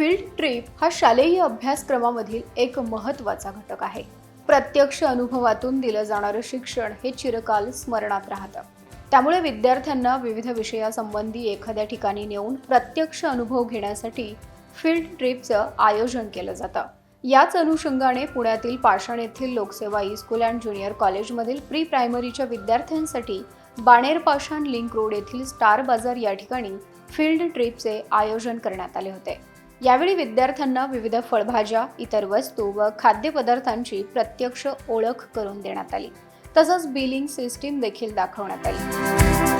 Field trip हा शालेय अभ्यासक्रमामधील एक महत्त्वाचा घटक आहे. प्रत्यक्ष अनुभवातून दिलं जाणारं शिक्षण हे चिरकाल स्मरणात राहतं. त्यामुळे विद्यार्थ्यांना विविध विषयासंबंधी एखाद्या ठिकाणी नेऊन प्रत्यक्ष अनुभव घेण्यासाठी फील्ड ट्रिपचं आयोजन केलं जातं. याच अनुषंगाने पुण्यातील पाषाण येथील Lokseva e school and junior कॉलेजमधील प्री प्रायमरीच्या विद्यार्थ्यांसाठी बाणेर पाषाण लिंक रोड येथील स्टार बाजार या ठिकाणी फील्ड ट्रिपचे आयोजन करण्यात आले होते. यावेळी विद्यार्थ्यांना विविध फळभाज्या इतर वस्तू व खाद्यपदार्थांची प्रत्यक्ष ओळख करून देण्यात आली. तसंच बिलिंग सिस्टीम देखील दाखवण्यात आली.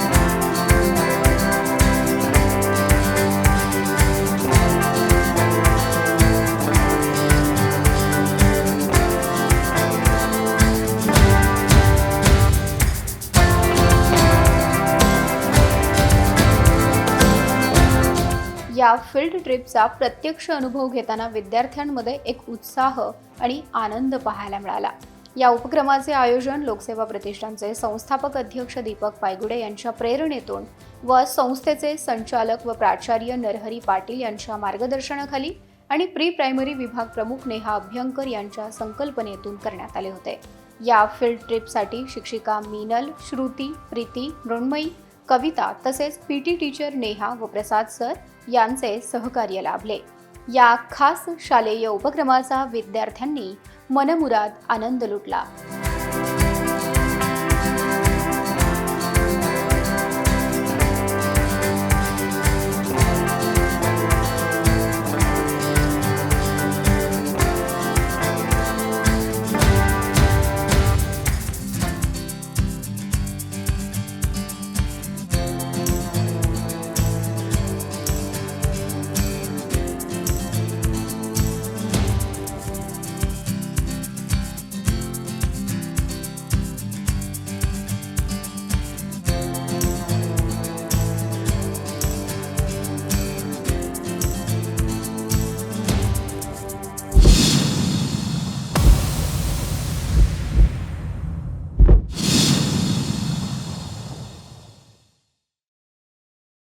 या फील्ड ट्रिपचा प्रत्यक्ष अनुभव घेताना विद्यार्थ्यांमध्ये एक उत्साह आणि आनंद पाहायला मिळाला. या उपक्रमाचे आयोजन लोकसेवा प्रतिष्ठानचे संस्थापक अध्यक्ष दीपक पायगुडे यांच्या प्रेरणेतून व संस्थेचे संचालक व प्राचार्य नरहरी पाटील यांच्या मार्गदर्शनाखाली आणि प्री प्रायमरी विभाग प्रमुख नेहा अभ्यंकर यांच्या संकल्पनेतून करण्यात आले होते. या फील्ड ट्रिपसाठी शिक्षिका मीनल श्रुती प्रीती मृण्मयी कविता तसेच पी टी टीचर नेहा व प्रसाद सर यांचे सहकार्य लाभले. या खास शालेय उपक्रमाचा विद्यार्थ्यांनी मनमुराद आनंद लुटला.